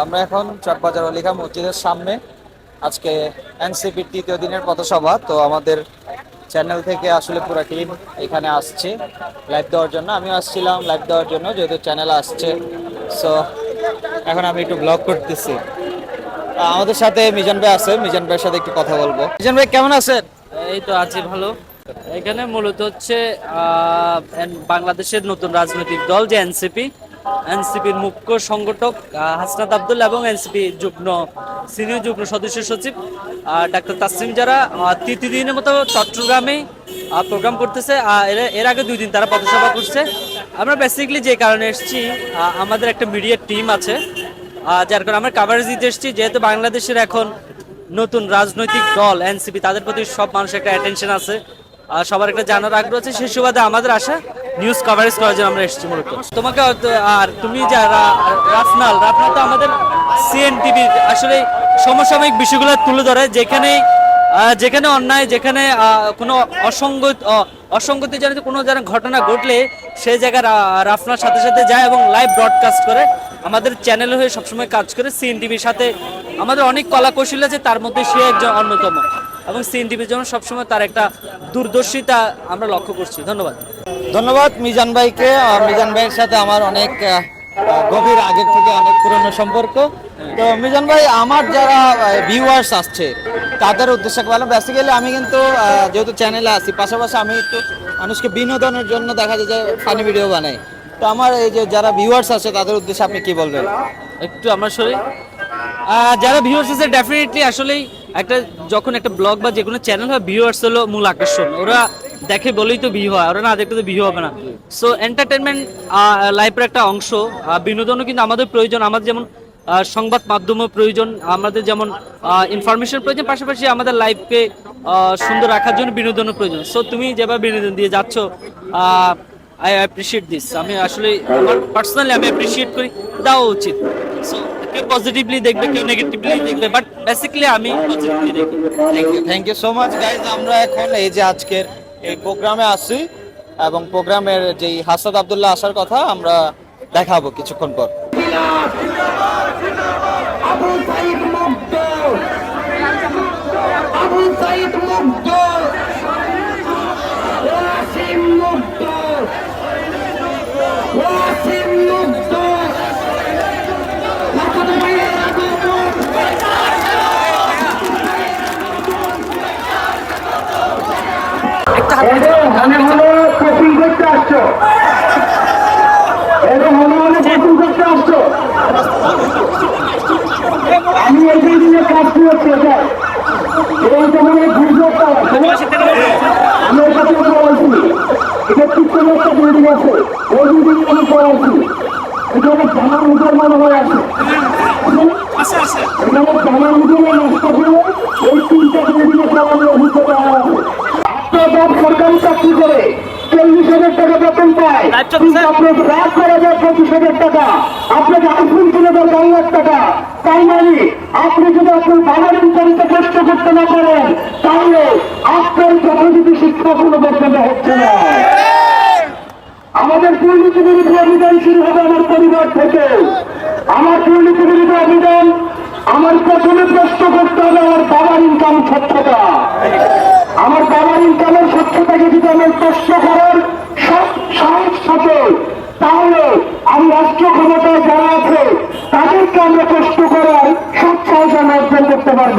আমরা এখন চকবাজার অলিখা মসজিদের সামনে। আজকে এনসিপির তৃতীয় দিনের পথসভা তো আমাদের চ্যানেল থেকে আসলে পুরো টিম এখানে আসছে লাইভ দেওয়ার জন্য। আমিও আসছিলাম লাইভ দেওয়ার জন্য, যেহেতু চ্যানেল আসছে। সো এখন আমি একটু ব্লগ করতেছি। আমাদের সাথে মিজান ভাই আছে, মিজান ভাইয়ের সাথে একটু কথা বলব। মিজান ভাই, কেমন আছেন? এই তো আছি ভালো। এখানে মূলত হচ্ছে বাংলাদেশের নতুন রাজনৈতিক দল যে এনসিপি এনসিপির মুখ্য সংগঠক হাসনাত আব্দুল এবং এনসিপি যুগ্ম, সিনিয়র যুগ্ম সদস্য সচিব ডাক্তার তাসলিম যারা তৃতীয় দিনের মতো চট্টগ্রামে প্রোগ্রাম করতেছে। এর- আগে দুই দিন তারা পথসভা করছে। আমরা বেসিক্যালি যে কারণে এসেছি আমাদের একটা মিডিয়া টিম আছে। যার কারণে আমরা কাভারেজ দিতে এসেছি। যেহেতু বাংলাদেশের এখন নতুন রাজনৈতিক দল, এনসিপি, তাদের প্রতি সব মানুষের একটা অ্যাটেনশন আছে। সবার একটা জানার আগ্রহ আছে, সেই সুবাদে আমাদের আশা নিউজ কভারেজ করার জন্য আমরা এসেছি মূলত। তোমাকে আর তুমি যারা, রাফনাল রাফনাল তো আমাদের সিএনটিভি আসলে সমসাময়িক বিষয়গুলো তুলে ধরে যেখানে যেখানে অন্যায়, যেখানে কোনো অসঙ্গত অ- অসঙ্গতিজনিত কোনো যেন ঘটনা ঘটলে সেই জায়গায় রাফনার সাথে সাথে যায় এবং লাইভ ব্রডকাস্ট করে আমাদের চ্যানেল হয়ে সবসময় কাজ করে সিএনটিভির সাথে। আমাদের অনেক কলা কৌশল আছে, তার মধ্যে সে একজন অন্যতম। এবং সিএনটিভির জন্য সবসময় তার একটা দূরদর্শিতা আমরা লক্ষ্য করছি। ধন্যবাদ। ধন্যবাদ মিজান ভাইকে। মিজান ভাইয়ের সাথে আমার অনেক গভীর আগের থেকে অনেক পুরনো সম্পর্ক। তো মিজান ভাই আমার যারা ভিউয়ার্স আসছে তাদের উদ্দেশ্যে বললাম বেসিক্যালি আমি কিন্তু যেহেতু চ্যানেলে আছি পাশাপাশি আমি একটু মানুষকে বিনোদনের জন্য দেখা যায় যে ফানি ভিডিও বানাই। তো আমার এই যে যারা ভিউয়ার্স আছে তাদের উদ্দেশ্যে আপনি কি বলবেন? একটু আমার শরীর যারা ভিউয়ার্স আছে ডেফিনেটলি আসলেই একটা যখন একটা ব্লগ বা যে কোনো চ্যানেল হয় ভিউয়ার্স হলো মূল আকর্ষণ। ওরা দেখে বলেই তো ভিউ হয়, ওরা না দেখলে তো ভিউ হবে না। সো এন্টারটেনমেন্ট লাইফের একটা অংশ। বিনোদনও কিন্তু আমাদের প্রয়োজন। আমাদের যেমন সংবাদ মাধ্যমও প্রয়োজন। আমাদের যেমন ইনফরমেশন প্রয়োজন, পাশাপাশি আমাদের লাইফকে সুন্দর রাখার জন্য বিনোদনও প্রয়োজন। সো তুমি যেভাবে বিনোদন দিয়ে যাচ্ছ আই অ্যাপ্রিসিয়েট দিস আমি আসলে, আমার পার্সোনালি আমি অ্যাপ্রিসিয়েট করি। দেওয়া উচিত। সো কেউ পজিটিভলি দেখবে কেউ নেগেটিভলি দেখবে বাট বেসিক্যালি আমি পজিটিভলি দেখি। Thank you so much guys আমরা এখন এই যে আজকের এই প্রোগ্রামে আসছি এবং প্রোগ্রামের যেই হাসাদ আব্দুল্লাহ আসার কথা আমরা দেখাবো কিছুক্ষণ পর। আবু সাইদ মুক্ত মনে হলো কোচিং করতে আসছো এদের মনে হলো কোচিং করতে আসছো আমি এই বিল্ডিংয়ে কাজ করছি স্যার এবং তোমার গুজব আমি ওর কথা বলছি এটা পিছনে একটা বিল্ডিং আছে ওই বিল্ডিং আমি পড়াচ্ছি এখানে জামা মুসলমান হয়ে। আছে এখানে জামা মুসলমান নষ্ট করে ওই তিনটা বিল্ডিংয়ে সবাই অভিজ্ঞতা আপনার সরকারি চাকরি করে চল্লিশ হাজার টাকা বেতন পায়। কিন্তু আপনার রাত করা যায় পঁচিশ হাজার টাকা। আপনাকে আইফোন কিনে দেয় বারো লাখ টাকা। তাই মানে আপনি যদি আপনার বাবার ইনকামকে কষ্ট করতে না পারেন তাহলে আপনার যথাযথ শিক্ষা কোনো বক্তব্য হচ্ছে না। আমাদের দুর্নীতি বিরোধী অভিযান শুরু হবে আমার পরিবার থেকে। আমার দুর্নীতি বিরোধী অভিযান আমার প্রথমে প্রশ্ন করতে হবে আমার বাবার ইনকাম স্বচ্ছতা আমার বাবার ইনকামের স্বচ্ছতাকে যদি আমার প্রশ্ন করার সব সাহস থাকে তাহলে আমি রাষ্ট্র ক্ষমতায় যারা আছে, তাদেরকে আমরা কষ্ট করার সব সাহস আমরা অর্জন করতে পারব।